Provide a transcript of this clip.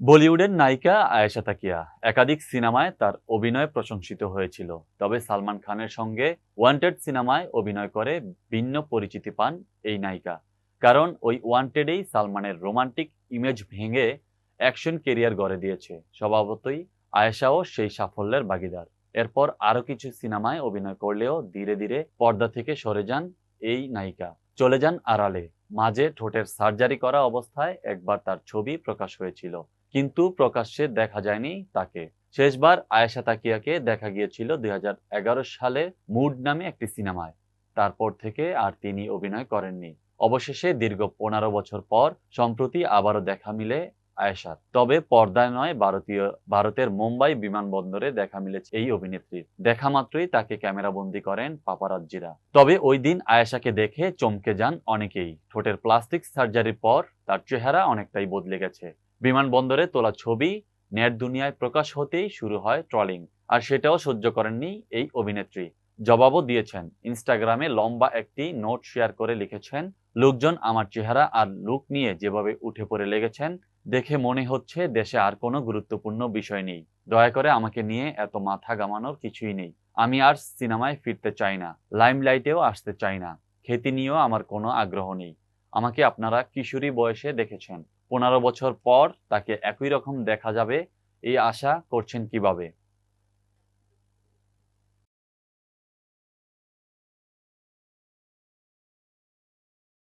বলিউডের নায়িকা আয়েশা তাকিয়া একাধিক সিনেমায় তার অভিনয় প্রশংসিত হয়েছিল। তবে সালমান খানের সঙ্গে ওয়ান্টেড সিনেমায় অভিনয় করে ভিন্ন পরিচিতি পান এই নায়িকা। কারণ ওই ওয়ান্টেডেই সালমানের রোমান্টিক ইমেজ ভেঙে অ্যাকশন কেরিয়ার গড়ে দিয়েছে। স্বভাবতই আয়েশাও সেই সাফল্যের ভাগিদার। এরপর আরও কিছু সিনেমায় অভিনয় করলেও ধীরে ধীরে পর্দা থেকে সরে যান এই নায়িকা। চলে যান আড়ালে। মাঝে ঠোঁটের সার্জারি করা অবস্থায় একবার তার ছবি প্রকাশ হয়েছিল। কিন্তু প্রকাশ্যে দেখা যায়নি তাকে। শেষবার আয়েশা তাকিয়াকে দেখা গিয়েছিল দুই সালে মুড নামে একটি সিনেমায়। তারপর থেকে আর তিনি অভিনয় করেননি। অবশেষে দীর্ঘ পনেরো বছর পর সম্প্রতি আবারও দেখা মিলে আয়েশার। তবে পর্দায় নয়, ভারতীয়, ভারতের মুম্বাই বিমানবন্দরে দেখা মিলেছে এই অভিনেত্রীর দেখা মাত্রই তাকে ক্যামেরাবন্দি করেন পাপারাজ্জিরা। তবে ওই দিন আয়েশাকে দেখে চমকে যান অনেকেই। ঠোঁটের প্লাস্টিক সার্জারির পর তার চেহারা অনেকটাই বদলে গেছে। বিমানবন্দরে তোলা ছবি নেট দুনিয়ায় প্রকাশ হতেই শুরু হয় ট্রলিং। আর সেটাও সহ্য করেননি এই অভিনেত্রী। জবাবও দিয়েছেন। ইনস্টাগ্রামে লম্বা একটি নোট শেয়ার করে লিখেছেন, লোকজন আমার চেহারা আর লুক নিয়ে যেভাবে উঠে পড়ে লেগেছেন, দেখে মনে হচ্ছে দেশে আর কোনো গুরুত্বপূর্ণ বিষয় নেই। দয়া করে আমাকে নিয়ে এত মাথা গামানোর কিছুই নেই। আমি আর সিনেমায় ফিরতে চাই না। লাইমলাইটেও আসতে চাই না। খ্যাতি নিয়েও আমার কোনো আগ্রহ নেই। আমাকে আপনারা কিশোরী বয়সে দেখেছেন। পনেরো বছর পর তাকে একই রকম দেখা যাবে, এই আশা করছেন কীভাবে?